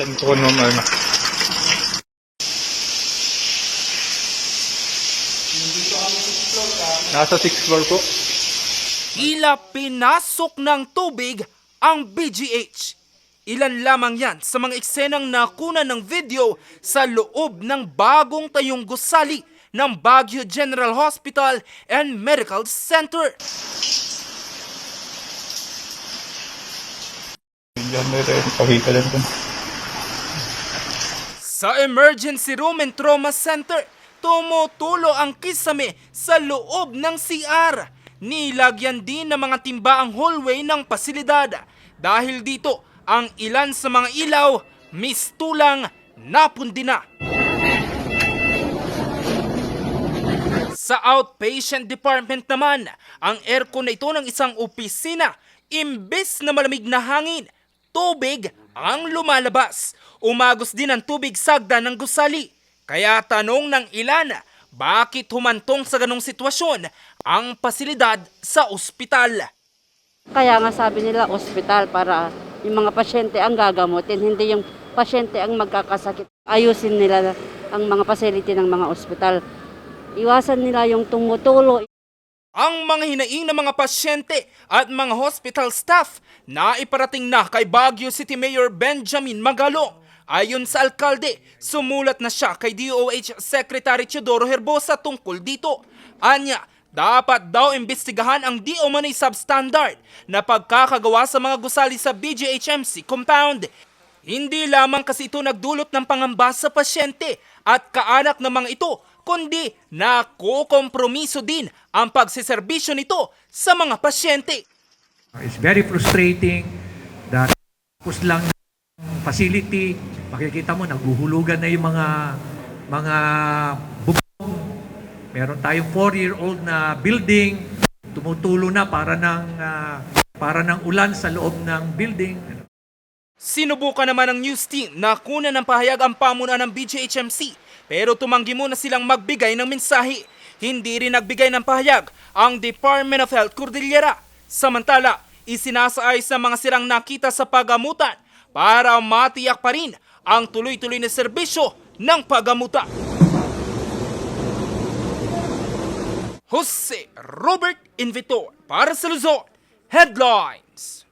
Saan ko naman ano? Nasa 6th floor po. Tila pinasok ng tubig ang BGH. Ilan lamang yan sa mga eksenang nakuna ng video sa loob ng bagong tayong gusali ng Baguio General Hospital and Medical Center. Diyan na rin. Pakita lang. Sa Emergency Room and Trauma Center, tumutulo ang kisame sa loob ng CR. Nilagyan din ng mga timba ang hallway ng pasilidad. Dahil dito, ang ilan sa mga ilaw, mistulang napundi na. Sa outpatient department naman, ang aircon na ito ng isang opisina, imbes na malamig na hangin, tubig ang lumalabas. Umagos din ang tubig sagda ng gusali. Kaya tanong ng ilan, bakit humantong sa ganong sitwasyon ang pasilidad sa ospital? Kaya nga sabi nila ospital para yung mga pasyente ang gagamutin, hindi yung pasyente ang magkakasakit. Ayusin nila ang mga facility ng mga ospital. Iwasan nila yung tumutulo. Ang mga hinaing ng mga pasyente at mga hospital staff na iparating na kay Baguio City Mayor Benjamin Magalong. Ayon sa alkalde, sumulat na siya kay DOH Secretary Teodoro Herbosa tungkol dito. Anya, dapat daw imbestigahan ang di umano'y substandard na pagkakagawa sa mga gusali sa BGHMC compound. Hindi lamang kasi ito nagdulot ng pangamba sa pasyente at kaanak ng mga ito, kundi nakukompromiso din ang pagsiservisyo nito sa mga pasyente. It's very frustrating that tapos lang ng facility, makikita mo naghuhulugan na yung mga mga bubong. Meron tayong four-year-old na building, tumutulo na para ng ah, para ng ulan sa loob ng building. Sinubukan naman ng news team na kunan ng pahayag ang pamunuan ng BJHMC pero tumanggi muna silang magbigay ng mensahe. Hindi rin nagbigay ng pahayag ang Department of Health Cordillera. Samantala, isinasaayos ng mga sirang nakita sa pagamutan para matiyak pa rin ang tuloy-tuloy na serbisyo ng pagamutan. Jose Robert Invitor para sa Luzon Headlines.